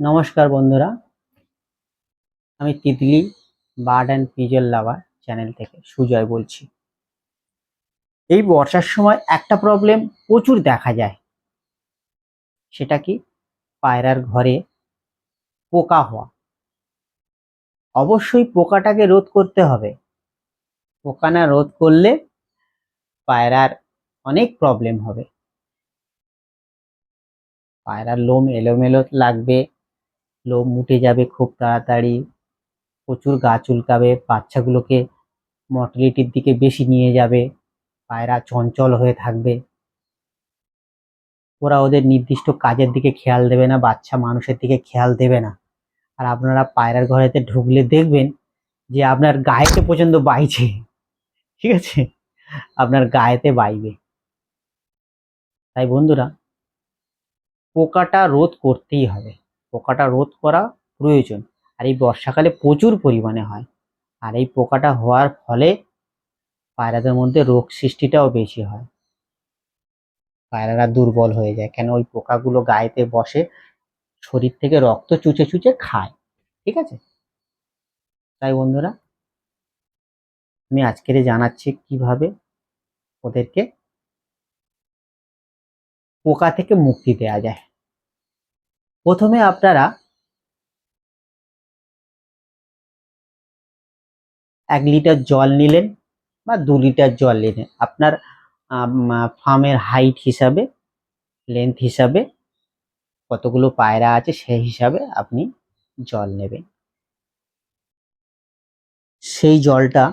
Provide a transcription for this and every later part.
নমস্কার বন্ধুরা। আমি Titli bird and pigeon lover channel থেকে সুজয় বলছি। এই বর্ষার সময় একটা প্রবলেম প্রচুর দেখা যায়। সেটা কি? পায়রার ঘরে পোকা হওয়া। অবশ্যই পোকাটাকে রোধ করতে হবে। পোকা না রোধ করলে পায়রার অনেক প্রবলেম হবে। পায়রার লোম এলোমেলো লাগবে। লোম মুটে যাবে খুব তাড়াতাড়ি। প্রচুর গা চুলকাবে, বাচ্চাগুলোকে মর্টালিটির দিকে বেশি নিয়ে যাবে, পায়রা চঞ্চল হয়ে থাকবে। ওরা ওদের নির্দিষ্ট কাজের দিকে খেয়াল দেবে না, বাচ্চা মানুষের দিকে খেয়াল দেবে না। আর আপনারা পায়রার ঘরেতে ঢুকলে দেখবেন যে আপনার গায়েতে পর্যন্ত বাইছে। ঠিক আছে? আপনার গায়েতে বাইবে। তাই বন্ধুরা, পোকাটা রোধ করতেই হবে। পোকাটা রোধ করা প্রয়োজন। আর এই বর্ষাকালে প্রচুর পরিমাণে হয়। আর এই পোকাটা হওয়ার ফলে পায়রাদের মধ্যে রোগ সৃষ্টিটাও বেশি হয়। পায়রারা দুর্বল হয়ে যায়। কেন ওই পোকাগুলো গায়েতে বসে শরীর থেকে রক্ত চুচে চুচে খায়। ঠিক আছে? তাই বন্ধুরা, আমি আজকের জানাচ্ছি কীভাবে ওদেরকে পোকা থেকে মুক্তি দেওয়া যায়। প্রথমে আপনারা এক লিটার জল নিলেন বা দু লিটার জল নিলেন। আপনার ফার্মের হাইট হিসাবে, লেন্থ হিসাবে, কতগুলো পায়রা আছে সেই হিসাবে আপনি জল নেবেন। সেই জলটা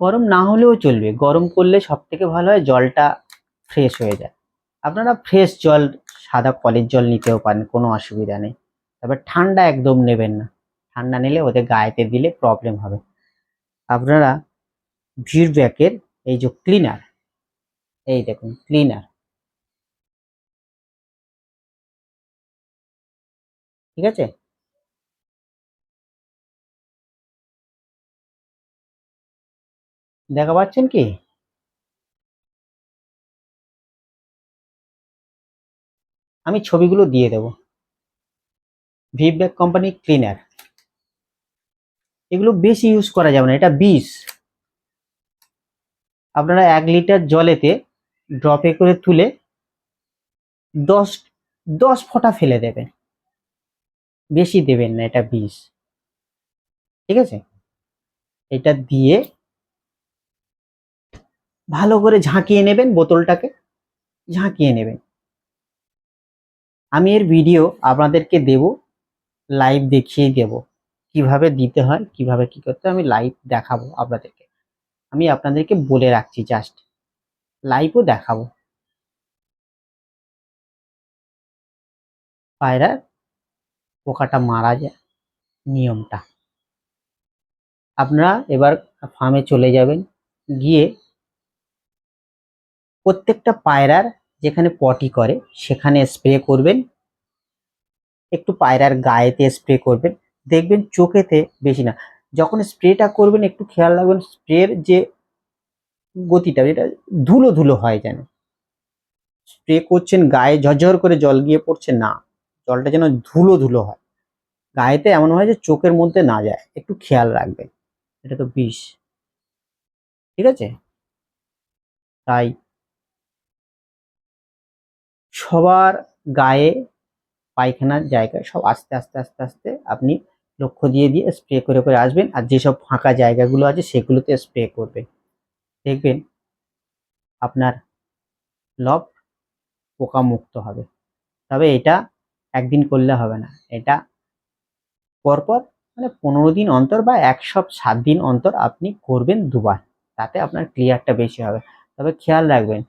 গরম না হলেও চলবে। গরম করলে সব থেকে ভালো হয় জলটা ফ্রেশ হয়ে যায়। আপনারা ফ্রেশ জল সাদা কলের জল নিতেও পারেন, কোনো অসুবিধা নেই। তবে ঠান্ডা একদম নেবেন না। ঠান্ডা নিলে ওদের গায়েতে দিলে প্রবলেম হবে। আপনারা ভিড় ব্যাকের এই যে ক্লিনার এই দেখুন ক্লিনার ঠিক আছে? দেখা পাচ্ছেন কি? আমি ছবিগুলো দিয়ে দেব। ভিব্যাক কোম্পানি ক্লিনার এগুলো বেশি ইউজ করা যাবে না, এটা বিষ। আপনারা এক লিটার জলেতে ড্রপে করে তুলে দশ দশ ফোঁটা ফেলে দেবেন। বেশি দেবেন না, এটা বিষ। ঠিক আছে? এটা দিয়ে ভালো করে ঝাঁকিয়ে নেবেন বোতলটাকে, ঝাঁকিয়ে নেবেন। আমি এর ভিডিও আপনাদেরকে দেব লাইভ দেখিয়ে দেব। কীভাবে দিতে হয়, কীভাবে কি করতে আমি লাইভ দেখাবো আপনাদেরকে। আমি আপনাদেরকে বলে রাখছি জাস্ট লাইভও দেখাবো। পায়রার পোকাটা মারা যায়, নিয়মটা। আপনারা এবার ফার্মে চলে যাবেন, গিয়ে প্রত্যেকটা পায়রার যেখানে পটি করে, সেখানে স্প্রে করবেন। একটু পায়রার গায়েতে স্প্রে করবেন। দেখবেন চোখেতে বেশি না। যখন স্প্রেটা করবেন, একটু খেয়াল রাখবেন স্প্রের যে গতিটা এটা ধুলো ধুলো হয় যেন। স্প্রে করছেন, গায়ে ঝরঝর করে জল গিয়ে পড়ছে, না। জলটা যেন ধুলো ধুলো হয়। গায়েতে এমন হয় যে চোখের মধ্যে না যায়। একটু খেয়াল রাখবেন। এটা তো বিষ। ঠিক আছে? তাই সবার গায়ে পায়খানার জায়গায় সব আস্তে আস্তে আস্তে আস্তে আপনি লক্ষ্য দিয়ে দিয়ে স্প্রে করে করে আসবেন আর যেসব ফাঁকা জায়গাগুলো আছে সেগুলোতে স্প্রে করবেন। দেখবেন আপনার লব পোকা মুক্ত হবে। তবে এটা একদিন করলে হবে না। এটা পরপর মানে পনেরো দিন অন্তর বা এক একশো সাত দিন অন্তর আপনি করবেন দুবার। তাতে আপনার ক্লিয়ারটা বেশি হবে। তবে খেয়াল রাখবেন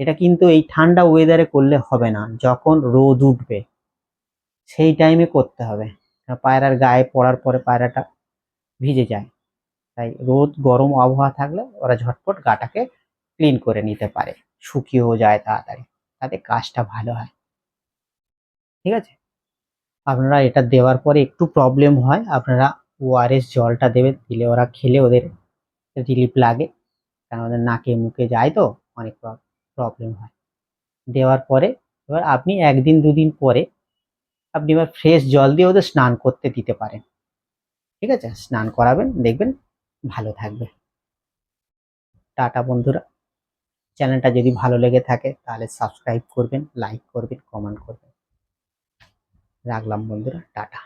এটা কিন্তু এই ঠান্ডা ওয়েদারে করলে হবে না। যখন রোদ উঠবে, সেই টাইমে করতে হবে। পায়রার গায়ে পড়ার পরে পায়রাটা ভিজে যায়। তাই রোদ, গরম আবহাওয়া থাকলে ওরা ঝটপট গাটাকে ক্লিন করে নিতে পারে। শুকিয়েও যায় তাড়াতাড়ি। তাতে কাজটা ভালো হয়। ঠিক আছে? আপনারা এটা দেওয়ার পরে একটু প্রবলেম হয়। আপনারা ওআরএস জলটা দেবেন, দিলে ওরা খেলে, ওদের রিলিফ লাগে। কারণ ওদের নাকে, মুখে যায় তো অনেক প্রবলেম হয়। দেওয়ার পরে এবার আপনি একদিন, দুদিন পরে আপনি এবার ফ্রেশ জল দিয়ে ওদের স্নান করতে দিতে পারেন। ঠিক আছে? স্নান করাবেন, দেখবেন ভালো থাকবে। টাটা বন্ধুরা। চ্যানেলটা যদি ভালো লেগে থাকে তাহলে সাবস্ক্রাইব করবেন লাইক করবেন কমেন্ট করবেন। রাখলাম বন্ধুরা, টাটা।